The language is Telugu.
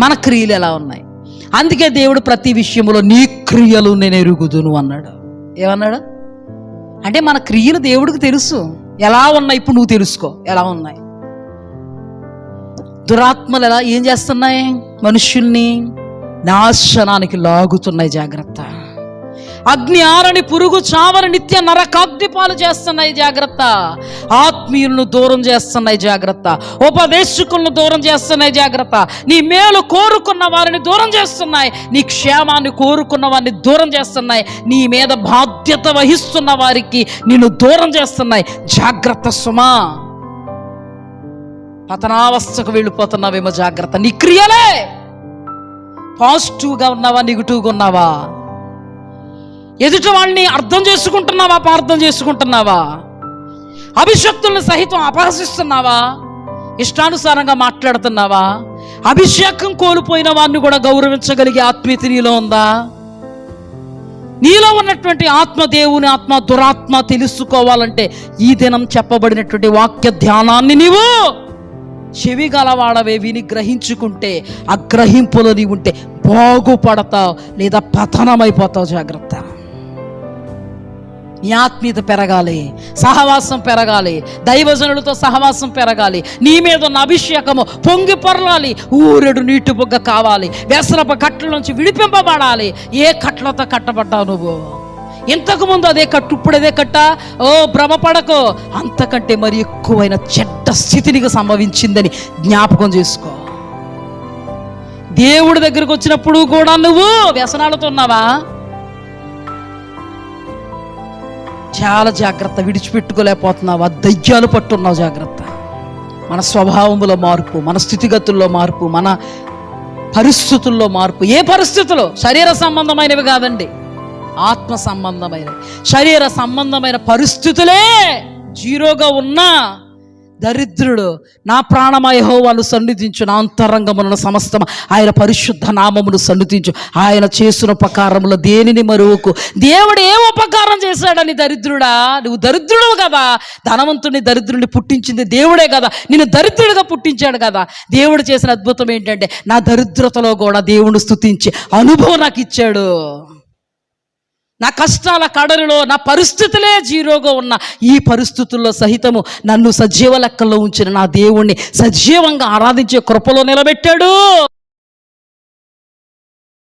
మన క్రియలు ఎలా ఉన్నాయి? అందుకే దేవుడు ప్రతి విషయంలో నీ క్రియలు నేను ఎరుగుదును అన్నాడు. ఏమన్నాడు? అంటే మన క్రియలు దేవుడికి తెలుసు. ఎలా ఉన్నాయి? ఇప్పుడు నువ్వు తెలుసుకో. ఎలా ఉన్నాయి? దురాత్మలు ఎలా? ఏం చేస్తున్నాయి? మనుషుల్ని నాశనానికి లాగుతున్నాయి జాగ్రత్త. అగ్ని ఆరని పురుగు చావని నిత్య నరకాగ్నిపాలు చేస్తున్నాయి జాగ్రత్త. ఆత్మీయులను దూరం చేస్తున్నాయి జాగ్రత్త. ఉపదేశకులను దూరం చేస్తున్నాయి జాగ్రత్త. నీ మేలు కోరుకున్న వారిని దూరం చేస్తున్నాయి. నీ క్షేమాన్ని కోరుకున్న వారిని దూరం చేస్తున్నాయి. నీ మీద బాధ్యత వహిస్తున్న వారికి నిన్ను దూరం చేస్తున్నాయి. జాగ్రత్త సుమా. పతనావస్థకు వెళ్ళిపోతున్నావేమో జాగ్రత్త. నీ క్రియలే. పాజిటివ్గా ఉన్నావా నెగిటివ్గా ఉన్నావా? ఎదుటి వాళ్ళని అర్థం చేసుకుంటున్నావా? అపార్థం చేసుకుంటున్నావా? అభిషక్తులను సహితం అపహసిస్తున్నావా? ఇష్టానుసారంగా మాట్లాడుతున్నావా? అభిషేకం కోల్పోయిన వారిని కూడా గౌరవించగలిగే ఆత్మీయత నీలో ఉందా? నీలో ఉన్నటువంటి ఆత్మ దేవుని ఆత్మ దురాత్మ తెలుసుకోవాలంటే ఈ దినం చెప్పబడినటువంటి వాక్య ధ్యానాన్ని నీవు చెవి గలవాడవే విని గ్రహించుకుంటే ఆ గ్రహింపులో ఉంటే బాగుపడతావు లేదా పతనమైపోతావు జాగ్రత్త. నీ ఆత్మీయత పెరగాలి సహవాసం పెరగాలి దైవజనులతో సహవాసం పెరగాలి నీ మీద ఉన్న అభిషేకము పొంగి పొరలాలి ఊరెడు నీటి బుగ్గ కావాలి వ్యసనప కట్ల నుంచి విడిపింపబడాలి. ఏ కట్లతో కట్టబడ్డావు నువ్వు? ఇంతకు ముందు అదే కట్టు ఇప్పుడు అదే కట్ట? ఓ భ్రమపడకో. అంతకంటే మరి ఎక్కువైన చెడ్డ స్థితి నీకు సంభవించిందని జ్ఞాపకం చేసుకో. దేవుడి దగ్గరకు వచ్చినప్పుడు కూడా నువ్వు వ్యసనాలతో ఉన్నావా? చాలా జాగ్రత్త విడిచిపెట్టుకోలేకపోతున్నావా. దయ్యాలు పట్టున్నావు జాగ్రత్త. మన స్వభావములో మార్పు మన స్థితిగతుల్లో మార్పు మన పరిస్థితుల్లో మార్పు. ఏ పరిస్థితుల్లో శరీర సంబంధమైనవి కాదండి. ఆత్మ సంబంధమైనవి. శరీర సంబంధమైన పరిస్థితులే జీరోగా ఉన్నా దరిద్రుడు నా ప్రాణమయ హోవాను సన్నిధించు నా అంతరంగమున సమస్తం ఆయన పరిశుద్ధ నామమును సన్నిధించు. ఆయన చేసిన ఉపకారములో దేనిని మరువుకు? దేవుడు ఏ ఉపకారం చేశాడని దరిద్రుడా? నువ్వు దరిద్రుడు కదా. ధనవంతుని దరిద్రుని పుట్టించింది దేవుడే కదా. నిన్ను దరిద్రుడిగా పుట్టించాడు కదా. దేవుడు చేసిన అద్భుతం ఏంటంటే నా దరిద్రతలో కూడా దేవుడు స్థుతించి అనుభవం నాకు ఇచ్చాడు. నా కష్టాల కడలిలో నా పరిస్థితులే జీరోగా ఉన్న ఈ పరిస్థితుల్లో సహితము నన్ను సజీవ లెక్కల్లో ఉంచిన నా దేవుణ్ణి సజీవంగా ఆరాధించే కృపలో నిలబెట్టాడు.